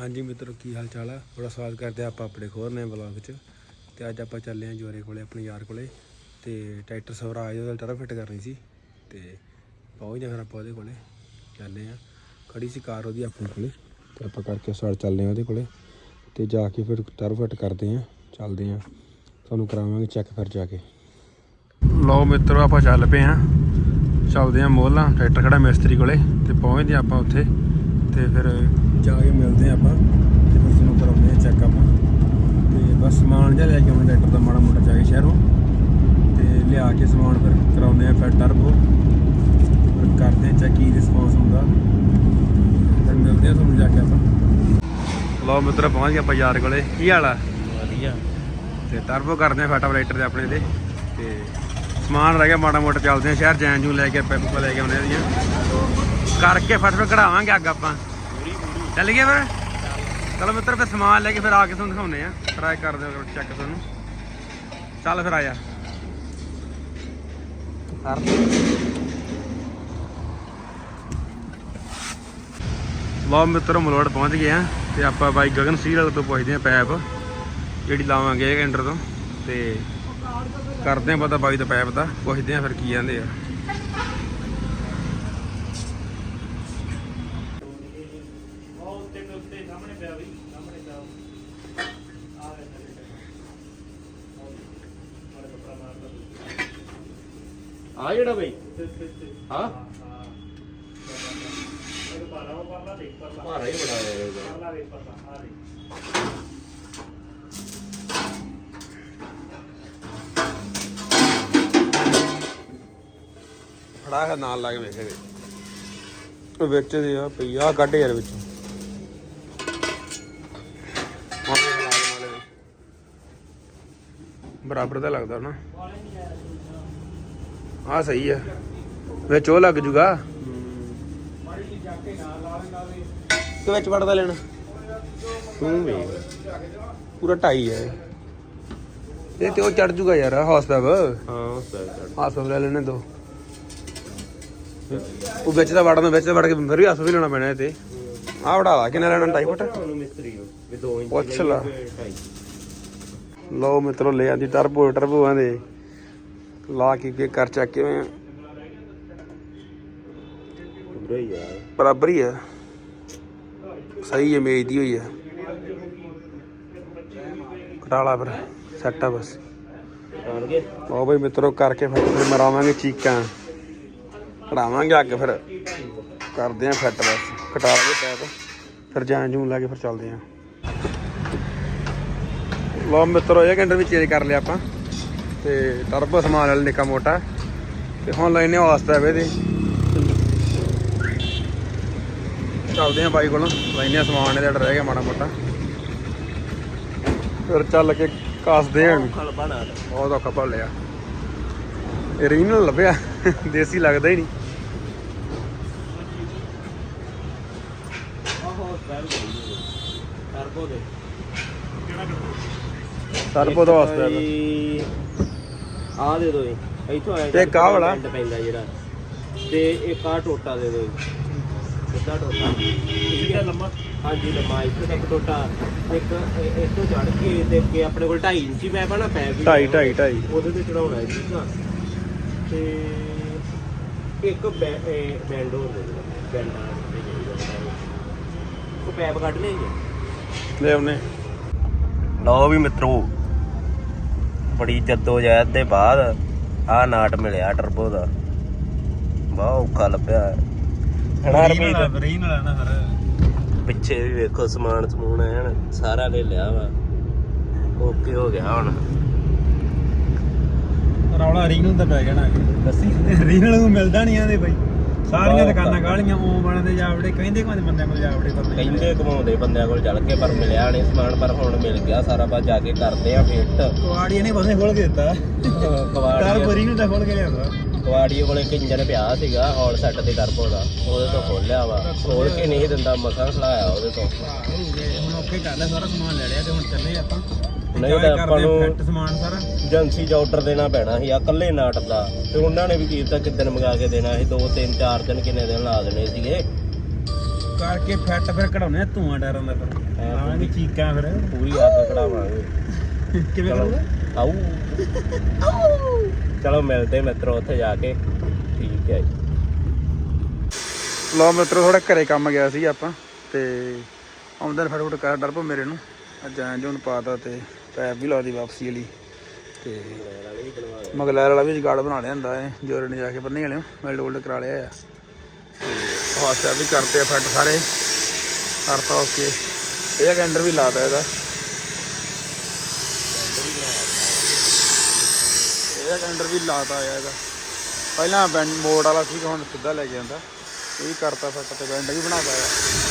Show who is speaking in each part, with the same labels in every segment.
Speaker 1: ਹਾਂਜੀ ਮਿੱਤਰੋ, ਕੀ ਹਾਲ ਚਾਲ ਆ? ਬੜਾ ਸਵਾਗਤ ਕਰਦੇ ਆ ਆਪਾਂ ਆਪਣੇ ਖੋਰ ਨੇ ਵਲੌਗ 'ਚ। ਤੇ ਅੱਜ ਆਪਾਂ ਚੱਲੇ ਆ ਜੋਰੇ ਕੋਲੇ, ਆਪਣੇ ਯਾਰ ਕੋਲੇ। ਤੇ ਟਰੈਕਟਰ ਸਵਰਾ ਆਇਆ ਉਹਦਾ ਟਰਫ ਫਿੱਟ ਕਰਨੀ ਸੀ। ਤੇ ਪਹੁੰਚਦੇ ਫਿਰ ਆਪਾਂ ਉਹਦੇ ਕੋਲੇ। ਚੱਲੇ ਆ ਖੜੀ ਸੀ ਕਾਰ ਉਹਦੀ ਆਪਣੇ ਕੋਲੇ। ਤੇ ਆਪਾਂ ਕਰਕੇ ਸਟਾਰਟ ਚੱਲਦੇ ਆ ਉਹਦੇ ਕੋਲੇ। ਤੇ ਜਾ ਕੇ ਫਿਰ ਟਰਫ ਫਿੱਟ ਕਰਦੇ ਆ ਚੱਲਦੇ ਆ ਤੁਹਾਨੂੰ ਕਰਾਵਾਂਗੇ ਚੈੱਕ ਫਿਰ ਜਾ ਕੇ। ਲਓ ਮਿੱਤਰੋ, ਆਪਾਂ ਚੱਲ ਪਏ ਆ ਚੱਲਦੇ ਆ ਮੋਹਲਾ ਟਰੈਕਟਰ ਖੜਾ ਮਿਸਤਰੀ ਕੋਲੇ। ਤੇ ਪਹੁੰਚਦੇ ਆ ਆਪਾਂ ਉੱਥੇ। ਤੇ ਫਿਰ ਜਾ ਕੇ ਮਿਲਦੇ ਆ ਆਪਾਂ ਤੇ ਫਿਰ ਤੁਹਾਨੂੰ ਕਰਾਉਂਦੇ ਆ ਚੈੱਕ ਆਪਾਂ ਤੇ ਬਸ ਸਮਾਨ ਜਿਹਾ ਲੈ ਕੇ ਆਉਣਾ ਟਰੈਕਟਰ ਦਾ ਮਾੜਾ ਮੋਟਾ ਜਾ ਕੇ ਸ਼ਹਿਰੋਂ। ਤੇ ਲਿਆ ਕੇ ਸਮਾਨ ਫਿਰ ਕਰਾਉਂਦੇ ਆ ਫਿਰ ਟਰਬੋ ਫਿਰ ਕਰਦੇ ਆ ਚੈੱਕ ਕੀ ਰਿਸਪੌਂਸ ਹੁੰਦਾ। ਫਿਰ ਮਿਲਦੇ ਆ ਤੁਹਾਨੂੰ ਜਾ ਕੇ ਆਪਾਂ। ਲਓ ਮਿੱਤਰ ਪਹੁੰਚ ਗਏ ਆਪਾਂ ਯਾਰ ਕੋਲੇ। ਕੀ ਹਾਲ ਆ?
Speaker 2: ਵਧੀਆ।
Speaker 1: ਤੇ ਟਰਬੋ ਕਰਦੇ ਆ ਫਟਾਫਟ ਰਾਈਟਰ ਦੇ ਆਪਣੇ ਦੇ ਤੇ ਸਮਾਨ ਰਹਿ ਗਿਆ ਮਾੜਾ ਮੋਟਾ ਚੱਲਦੇ ਆ ਸ਼ਹਿਰ। ਜੈਨ ਜੂ ਲੈ ਕੇ ਪੈਪਾ ਲੈ ਕੇ ਆਉਂਦੇ ਆ ਦੀਆਂ ਕਰਕੇ ਫਟਾਫਟ ਕਢਾਵਾਂਗੇ ਅੱਗ ਆਪਾਂ। ਚੱਲ ਗਏ ਫਿਰ? ਚਲੋ ਮਿੱਤਰ ਫਿਰ ਸਮਾਨ ਲੈ ਕੇ ਫਿਰ ਆ ਕੇ ਤੁਹਾਨੂੰ ਦਿਖਾਉਂਦੇ ਆ। ਟਰਾਈ ਕਰਦੇ ਆ ਚੈੱਕ ਤੁਹਾਨੂੰ। ਚੱਲ ਫਿਰ ਆ ਜਾ ਲਓ ਮਿੱਤਰੋ ਮਲੋੜ ਪਹੁੰਚ ਗਏ ਆ ਤੇ ਆਪਾਂ ਬਾਈ ਗਗਨ ਸੀਰਲ ਤੋਂ ਪੁੱਛਦੇ ਆ ਪੈਪ ਜਿਹੜੀ ਲਾਵਾਂਗੇ ਇਹ ਕੈਂਡਰ ਤੋਂ। ਤੇ ਕਰਦੇ ਆ ਪਤਾ ਬਾਈ ਦਾ ਪੈਪ ਦਾ। ਪੁੱਛਦੇ ਆ ਫਿਰ ਕੀ ਕਹਿੰਦੇ ਆ।
Speaker 2: ਆ ਜਿਹੜਾ ਬਈ। ਹਾਂ। ਭਾਰਾ ਹੀ ਬੜਾ ਯਾਰ ਇਹਦਾ।
Speaker 1: ਫੜਾ ਹੈ ਨਾਲ ਲਾ ਕੇ ਵੇਖੇ ਉਹ ਵਿੱਚ ਦੇ ਆ ਪਈ ਆ ਕੱਢ ਯਾਰ ਵਿੱਚੋਂ। ਬਰਾਬਰ ਦਾ ਲੱਗਦਾ ਨਾ। ਆ ਸਹੀ ਆ। ਵਿੱਚ ਉਹ ਲੱਗ ਜੂਗਾ। ਤੇ ਵਿੱਚ ਵੜਦਾ ਲੈਣਾ।
Speaker 2: ਤੂੰ ਵੀ।
Speaker 1: ਪੂਰਾ ਢਾਈ ਹੈ ਇਹ। ਤੇ ਉਹ ਚੜ ਜੂਗਾ ਯਾਰ ਹਾਊਸ ਪੈਪ
Speaker 2: ਹਾਂ
Speaker 1: ਹਾਊਸ ਪੈਪ ਲੈ ਲੈਣੇ ਦੋ। ਉਹ ਵਿੱਚ ਦਾ ਵੜਨਾ ਵਿੱਚ ਦਾ ਵੜ ਕੇ ਫਿਰ ਵੀ ਹਾਊਸ ਵੀ ਲੈਣਾ ਪੈਣਾ ਇਹ ਤੇ। ਆਹ ਵੜਾ ਲਾ ਕਿੰਨਾ ਲੈਣਾ ਢਾਈ ਫੁੱਟ?
Speaker 2: ਤੁਹਾਨੂੰ ਮਿਸਤਰੀ ਨੂੰ ਵੀ 2 ਇੰਚ
Speaker 1: ਪੁੱਛ ਲਾ। ਲਓ ਮਿੱਤਰੋ ਲੈ ਆਂਦੀ ਟਰਬੋ ਟਰਬੋਆਂ ਦੇ ਲਾ ਕੇ ਕੇ ਕਰ ਚੱਕ ਕਿਵੇਂ ਆ?
Speaker 2: ਪੂਰਾ ਹੀ ਯਾਰ
Speaker 1: ਬਰਾਬਰ ਹੀ ਆ। ਸਹੀ ਹੈ ਮੇਜ ਦੀ ਹੋਈ ਆ। ਕਟਾਲਾ ਫਿਰ ਸੈੱਟ ਆ ਬਸ।
Speaker 2: ਕੇ
Speaker 1: ਲਓ ਬਈ ਮਿੱਤਰੋ ਕਰਕੇ ਫਿਰ ਫਿਰ ਮਰਾਵਾਂਗੇ ਚੀਕਾਂ। ਕਢਾਵਾਂਗੇ ਅੱਗ ਫਿਰ। ਕਰਦੇ ਆਂ ਫਿੱਟ ਬਸ। ਕਟਾ ਲਈਏ ਪੈਪ ਫਿਰ ਜਾਨ ਜੂਨ ਲਾ ਕੇ ਫਿਰ ਚੱਲਦੇ ਆਂ। ਲਓ ਮਿੱਤਰੋ ਇਹ ਘੰਟੇ ਵਿੱਚ ਚੇਂਜ ਕਰ ਲਿਆ ਆਪਾਂ। ਤੇ ਟਰਬੋ ਸਮਾਨ ਵਾਲਾ ਨਿੱਕਾ ਮੋਟਾ। ਤੇ ਹੁਣ ਲੈਨੇ ਵਾਸਤਾ ਇਹਦੇ। ਚੱਲਦੇ ਆਂ ਬਾਈ ਕੋਲੋਂ। ਲੈਨੇ ਸਮਾਨ ਇਹਦਾ ਰਹਿ ਗਿਆ ਮਾੜਾ ਮੋਟਾ। ਫਿਰ ਚੱਲ ਕੇ ਕੱਸਦੇ
Speaker 2: ਬਣਾ
Speaker 1: ਬਹੁਤ ਔਖਾ ਭਰ ਲਿਆ ਇਹ ਰੀਨਲ ਲੱਭਿਆ। ਦੇਸੀ ਲੱਗਦਾ ਹੀ ਨਹੀਂ।
Speaker 2: ਟਰਬੋ ਦੇ
Speaker 1: ਸਰਬੋ ਦਾ। ਵਾਸਤਾ
Speaker 2: ਆ ਦੇ ਦੋ ਜੀ। ਇੱਥੋਂ ਆਇਆ
Speaker 1: ਤੇ ਇੱਕ ਆਹ ਵਾਲਾ?
Speaker 2: ਪੈਂਦਾ ਜਿਹੜਾ। ਤੇ ਇੱਕ ਆ ਟੋਟਾ ਦੇ ਦੋ ਜੀ। ਸਿੱਧਾ ਟੋਟਾ। ਕਿੰਨਾ ਲੰਮਾ? ਹਾਂਜੀ ਲੰਮਾ। ਇੱਥੇ ਤੱਕ ਟੋਟਾ। ਇੱਕ ਇਹ- ਇੱਥੋਂ ਚੜ ਕੇ ਤੇ ਅੱਗੇ ਆਪਣੇ ਕੋਲ 2.5 ਇੰਚੀ ਪੈਪ ਆ ਨਾ ਪੈਪ ਵੀ
Speaker 1: ਢਾਈ ਢਾਈ ਢਾਈ।
Speaker 2: ਉਹਦੇ ਤੇ ਚੜਾਉਣਾ ਹੈ ਠੀਕ ਆ ਤੇ ਇੱਕ ਬੈਂਡ ਹੋਰ ਦੇ ਦਿਓ ਬੈਂਡ ਆ ਉਹ। ਪੈਪ ਕੱਢ ਲਿਆਈਏ
Speaker 1: ਲੈ ਉਹਨੇ
Speaker 2: ਲਓ ਵੀ ਮਿੱਤਰੋ ਬੜੀ ਜੱਦੋ ਜਹਿਦ ਦੇ ਬਾਅਦ ਆ ਨਾਟ ਮਿਲਿਆ ਟਰਬੋ ਦਾ। ਬਹੁਤ ਔਖਾ ਲੱਭਿਆ। ਹਣਾ ਰਮੀਤ
Speaker 1: ਰੀਨਲ ਨਾ ਫਿਰ।
Speaker 2: ਪਿੱਛੇ ਵੀ ਵੇਖੋ ਸਮਾਨ ਸਮੂਨ ਐਨ ਸਾਰਾ ਲੈ ਲਿਆ ਵਾ। ਓਕੇ ਹੋ ਗਿਆ ਹੁਣ।
Speaker 1: ਰੌਲਾ ਰੀਨਲ ਦਾ ਪੈ ਗਿਆ ਨਾ
Speaker 2: ਦੱਸੀ।
Speaker 1: ਰੀਨਲ ਨੂੰ ਮਿਲਦਾ ਨਹੀਂ ਆਂਦੇ ਬਈ। ਸਾਰੀਆਂ ਦੁਕਾਨਾਂ ਕਾਲੀਆਂ ਉਹ ਬਣਦੇ ਜਾਵੜੇ ਕਹਿੰਦੇ ਕੋਈ ਬੰਦਿਆਂ ਕੋਲ ਜਾਵੜੇ ਪਰ ਨਹੀਂ
Speaker 2: ਕਹਿੰਦੇ ਘਮਾਉਂਦੇ ਬੰਦਿਆਂ ਕੋਲ ਚੱਲ ਕੇ ਪਰ ਮਿਲਿਆ ਨਹੀਂ ਸਮਾਨ ਪਰ ਹੁਣ ਮਿਲ ਗਿਆ ਸਾਰਾ ਬਸ ਜਾ ਕੇ ਕਰਦੇ ਆ ਫਿੱਟ।
Speaker 1: ਕੁਆੜੀਆਂ ਨੇ ਬੰਦੇ ਖੋਲ ਕੇ ਦਿੱਤਾ।
Speaker 2: ਕਵਾੜੀ
Speaker 1: ਬਰੀ ਨੂੰ ਤਾਂ ਖੋਲ ਕੇ ਲਿਆਉਂਦਾ
Speaker 2: ਕਵਾੜੀ ਕੋਲੇ ਇੱਕ ਇੰਜਨ ਪਿਆ ਸੀਗਾ ਆਲ ਸੈੱਟ ਦੇ ਟਰਬੋ ਦਾ ਉਹਦੇ ਤੋਂ ਖੋਲਿਆ ਵਾ। ਖੋਲ ਕੇ ਨਹੀਂ ਦਿੰਦਾ ਮਸਾਂ ਖਲਾਇਆ ਉਹਦੇ ਤੋਂ।
Speaker 1: ਓਕੇ ਕਰ ਲਿਆ ਸਾਰਾ ਸਮਾਨ ਲੈ ਲਿਆ ਤੇ ਹੁਣ ਚੱਲੇ ਆਪਾਂ।
Speaker 2: ਨਹੀਂ ਤਾਂ ਆਪਾਂ ਨੂੰ
Speaker 1: ਫਿੱਟ ਸਮਾਨ ਸਾਰਾ।
Speaker 2: ਏਜੰਸੀ 'ਚ ਆਰਡਰ ਦੇਣਾ ਪੈਣਾ ਸੀ ਆ ਕੱਲੇ ਨਾਟ ਦਾ। ਤੇ ਉਹਨਾਂ ਨੇ ਵੀ ਕੀਤਾ ਕਿਦਨ ਮੰਗਾ ਕੇ ਦੇਣਾ ਸੀ ਦੋ ਤਿੰਨ ਚਾਰ ਦਿਨ ਕਿੰਨੇ ਦਿਨ ਲਾ ਦੇਣੇ ਸੀਗੇ।
Speaker 3: ਕਰਕੇ ਫੈਟ ਫਿਰ ਕਢਾਉਣੇ ਧੂਆਂ ਡਰਾਂ ਦਾ ਫਿਰ।
Speaker 2: ਐ
Speaker 3: ਲਾਵਾਂਗੇ ਚੀਕਾਂ ਫਿਰ।
Speaker 2: ਪੂਰੀ ਅੱਗ ਕਢਾਵਾਂਗੇ।
Speaker 3: ਕਿਵੇਂ ਕਰੂਗਾ
Speaker 2: ਆਊ। ਚਲੋ ਮਿਲਦੇ ਮਿੱਤਰੋ ਉੱਥੇ ਜਾ ਕੇ। ਠੀਕ ਹੈ ਜੀ।
Speaker 1: ਲੋ ਮਿੱਤਰੋ ਥੋੜਾ ਘਰੇ ਕੰਮ ਗਿਆ ਸੀ ਆਪਾਂ ਤੇ ਆਉਂਦੇ ਨੇ ਫਟਾਫਟ ਕਰ ਡਰਪੋ ਮੇਰੇ ਨੂੰ। ਅੱਜ ਆਂ ਜੂਨ ਪਾਤਾ ਤੇ ਪੈਪ ਵੀ ਲਾਦੀ ਵਾਪਸੀ ਵਾਲੀ। ਤੇ ਮਗਲੈਰ ਵਾਲਾ ਵੀ ਜਗਾੜ ਬਣਾ ਲਿਆ ਹੁੰਦਾ ਹੈ ਜੋਰੇ ਨੇ ਜਾ ਕੇ ਬੰਨੇ ਵਾਲਿਓ, ਮੈਲਡ ਗੋਲਡ ਕਰਾ ਲਿਆ ਆ। ਤੇ ਹਾਸਾ ਵੀ ਕਰਤੇ ਆ ਸਾਰੇ। ਕਰਤਾ ਓਕੇ। ਇਹ ਕੈਂਡਰ ਵੀ ਲਾਤਾ ਇਹਦਾ। ਇਹਦਾ ਕੈਂਡਰ ਵੀ ਲਾਤਾ ਆ ਇਹਦਾ। ਪਹਿਲਾਂ ਬੈਂਡ ਮੋੜ ਵਾਲਾ ਸੀ, ਹੁਣ ਸਿੱਧਾ ਲੈ ਕੇ ਜਾਂਦਾ ਇਹ ਵੀ ਕਰਤਾ ਫਿੱਟ ਤੇ, ਬੈਂਡ ਵੀ ਬਣਾਤਾ ਆ।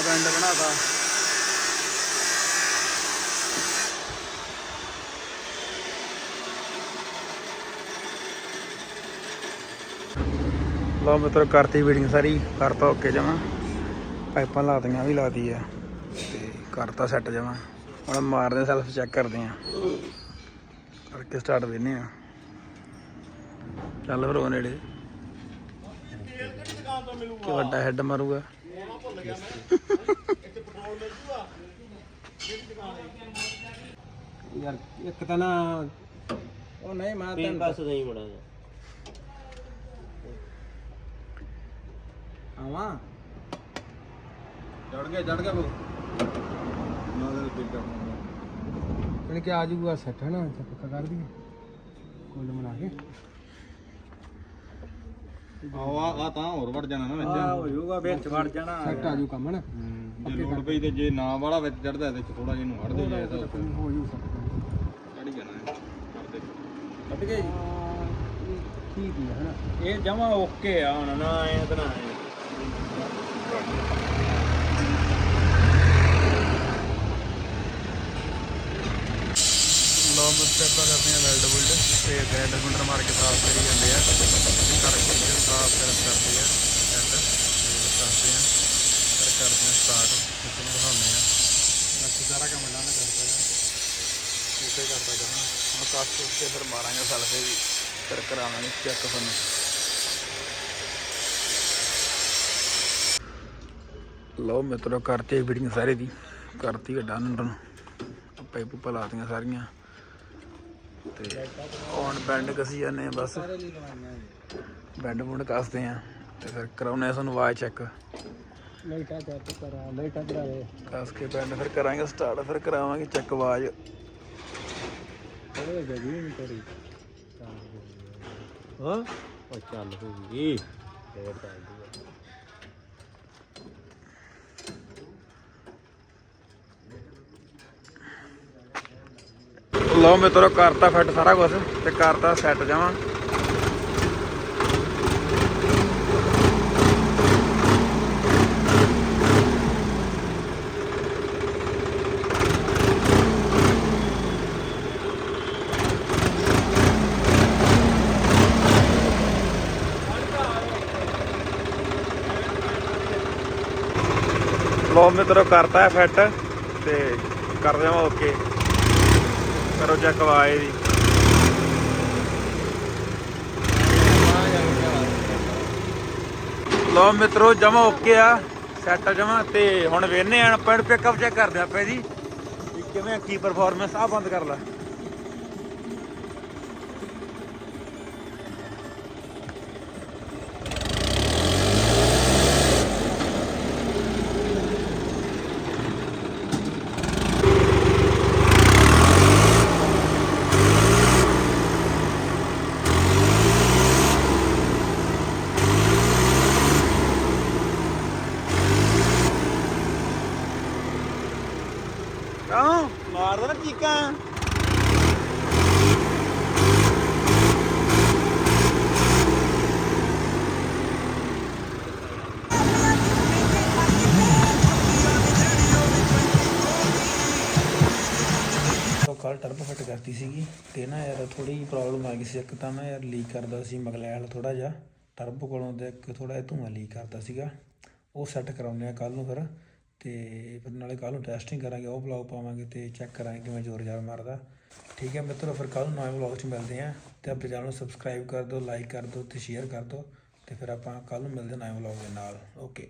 Speaker 1: ਆ ਬੈਂਡ ਬਣਾਤਾ। ਲਓ ਮਿੱਤਰੋ ਕਰਤੀ ਵੀਡਿੰਗ ਸਾਰੀ ਕਰਤਾ ਓਕੇ ਜਮਾ। ਪਾਈਪਾਂ ਲਾਤੀਆਂ ਵੀ ਲਾਤੀ ਆ ਤੇ ਕਰਤਾ ਸੈੱਟ ਜਮਾ। ਹੁਣ ਮਾਰਦੇ ਸੈਲਫ ਚੈੱਕ ਕਰਦੇ ਆ। ਕਰਕੇ ਸਟਾਰਟ ਦਿੰਨੇ ਆ। ਚੱਲ ਫਿਰ ਉਹ ਨੇੜੇ। ਕਿ ਵੱਡਾ ਹੈੱਡ ਮਾਰੂਗਾ।
Speaker 3: ਯਾਰ ਇੱਕ ਤਾਂ ਨਾ ਉਹ ਨਹੀਂ ਮੈਂ
Speaker 2: ਪੀ ਬਸ ਨਹੀਂ ਮੁੜਾ
Speaker 3: ਆਵਾਂ?
Speaker 1: ਚੜ ਗਿਆ ਚੜ ਗਿਆ ਬੋ
Speaker 3: ਕਿਹਨੇ ਕਿ ਆ ਜਾਊਗਾ ਸੈੱਟ ਹੈ ਨਾ? ਅੱਛਾ ਪੱਕਾ ਕਰ ਦਈਏ ਕੋਲ ਬਣਾ ਕੇ।
Speaker 1: ਆ ਆ ਤਾਂ ਹੋਰ ਵੜ ਜਾਣਾ ਨਾ
Speaker 3: ਆ ਹੋ ਜਾਊਗਾ ਵਿੱਚ ਵੜ ਜਾਣਾ। ਸੈੱਟ ਆ ਜਾਊ ਕੰਮ ਹੈ ਨਾ
Speaker 1: ਜੇ ਲੋੜ ਪਈ ਤੇ ਜੇ ਨਾ ਵਾਲਾ ਵਿੱਚ ਚੜਦਾ ਇਹਦੇ ਚ ਥੋੜਾ ਜਿਹਾ ਨੂੰ ਵੜ ਦੇ ਜਾਏ ਤਾਂ
Speaker 3: ਹੋ ਜਾਊ ਸੈੱਟ।
Speaker 1: ਚੜ ਹੀ ਜਾਣਾ ਹੈ ਕਰਦੇ
Speaker 3: ਕੱਟ ਗਏ ਜੀ? ਠੀਕ ਹੀ ਹੈ ਨਾ
Speaker 2: ਇਹ ਜਮਾ ਓਕੇ ਆ ਹੁਣ ਨਾ ਐ ਤਾਂ ਨਾ ਐਂ।
Speaker 1: ਲੋ ਮੁੱਤੇ ਆਪਾਂ ਕਰਦੇ ਆ ਤੇ ਗ੍ਰੈਂਡਰ ਗੁੰਡਰ ਮਾਰ ਕੇ ਸਾਫ਼ ਕਰੀ ਜਾਂਦੇ ਆ। ਤੇ ਕਰਕੇ ਫਿਰ ਸਾਫ਼ ਕਰ ਕਰਦੇ ਆ। ਐਂਡ ਤੇ ਆ। ਫਿਰ ਕਰਦੇ ਆ ਸਟਾਰਟ ਤੇ ਤੁਹਾਨੂੰ ਦਿਖਾਉਂਦੇ ਆ। ਬਾਕੀ ਸਾਰਾ ਕੰਮ ਡਨ ਕਰਤਾ ਆ। ਇਸੇ ਕਰਤਾ ਜਾਣਾ ਹੁਣ ਕਾਸਟ ਉੱਤੇ ਫਿਰ ਮਾਰਾਂਗੇ ਸਲਫੇ ਵੀ। ਫਿਰ ਕਰਾਵਾਂਗੇ ਚੈੱਕ ਤੁਹਾਨੂੰ। ਲਓ ਮਿੱਤਰੋ, ਕਰਤੀ ਵੀਡੀਓ ਸਾਰੇ ਦੀ। ਕਰਤੀ ਹੈ ਡਨ ਡਨ ਪਾਈਪ ਪੁੱਪਾ ਲਾਤੀਆਂ ਸਾਰੀਆਂ। ਤੇ ਹੁਣ ਬੈਂਡ ਕਸੀ ਜਾਂਦੇ ਆ ਬਸ। ਬੈਂਡ ਬੁੰਡ ਕੱਸਦੇ ਆ ਤੇ ਫਿਰ ਕਰਾਉਨੇ ਆ ਤੁਹਾਨੂੰ ਆਵਾਜ਼ ਚੈੱਕ
Speaker 3: ਕਾ ਚੈੱਕ ਕਰਾ ਕਾ ਕਰਾ ਦੇ।
Speaker 1: ਕੱਸ ਕੇ ਬੈਂਡ ਫਿਰ ਕਰਾਂਗੇ ਸਟਾਰਟ ਫਿਰ ਕਰਾਵਾਂਗੇ ਚੈੱਕ ਆਵਾਜ਼।
Speaker 3: ਨਹੀਂ
Speaker 2: ਹਾਂ? ਉਹ ਚੱਲ ਹੋ ਗਈ। ਫੇਰ ਚੱਲਦੀ ਆ
Speaker 1: ਲਓ ਮਿੱਤਰੋ ਕਰਤਾ ਫਿੱਟ ਸਾਰਾ ਕੁਝ ਤੇ ਕਰਤਾ ਸੈੱਟ ਜਾਵਾਂ। ਲਓ ਮਿੱਤਰੋ ਕਰਤਾ ਹੈ ਫਿੱਟ ਤੇ ਕਰ ਦੇਵਾਂ ਓਕੇ ਕਰੋ ਚੈੱਕ ਆਵਾਜ਼ ਦੀ ਲੋ ਮਿੱਤਰੋ, ਜਮਾ ਓਕੇ ਆ। ਸੈੱਟ ਜਮਾ ਤੇ ਹੁਣ ਵੇਨੇ ਆ ਪੈਡ ਪਿਕਅਪ ਚੈੱਕ ਕਰਦੇ ਆ ਜੀ ਕਿਵੇਂ ਕੀ ਪਰਫਾਰਮੈਂਸ ਆ ਬੰਦ ਕਰ ਲਾ।
Speaker 3: ਕਰਤੀ ਸੀਗੀ ਤੇ ਨਾ ਯਾਰ ਥੋੜੀ ਜਿਹੀ ਪ੍ਰੋਬਲਮ ਆ ਗਈ ਸੀ, ਇੱਕ ਤਾਂ ਨਾ ਯਾਰ ਲੀਕ ਕਰਦਾ ਸੀ ਮਗਲੈਲ ਥੋੜਾ ਜਿਹਾ ਟਰਬੋ ਕੋਲੋਂ ਤੇ ਇੱਕ ਥੋੜਾ ਜਿਹਾ ਧੂੰਆਂ ਲੀਕ ਕਰਦਾ ਸੀਗਾ, ਉਹ ਸੈੱਟ ਕਰਾਉਂਦੇ ਆ ਕੱਲ ਨੂੰ ਫਿਰ, ਤੇ ਫਿਰ ਨਾਲੇ ਕੱਲ ਨੂੰ ਟੈਸਟਿੰਗ ਕਰਾਂਗੇ, ਉਹ ਬਲੌਗ ਪਾਵਾਂਗੇ ਤੇ ਚੈੱਕ ਕਰਾਂਗੇ ਕਿਵੇਂ ਜ਼ੋਰ ਜ਼ਾਰ ਮਾਰਦਾ। ਠੀਕ ਹੈ ਮਿੱਤਰੋ, ਫਿਰ ਕੱਲ ਨੂੰ ਨਵੇਂ ਬਲੌਗ 'ਚ ਮਿਲਦੇ ਆ ਤੇ ਆਪਣੇ ਚੈਨਲ ਨੂੰ ਸਬਸਕ੍ਰਾਈਬ ਕਰ ਦਿਓ ਲਾਈਕ ਕਰ ਦਿਓ ਤੇ ਸ਼ੇਅਰ ਕਰ ਦਿਓ
Speaker 1: ਤੇ ਫਿਰ ਆਪਾਂ ਕੱਲ ਨੂੰ ਮਿਲਦੇ ਨਵੇਂ ਵਲੌਗ ਦੇ ਨਾਲ। ਓਕੇ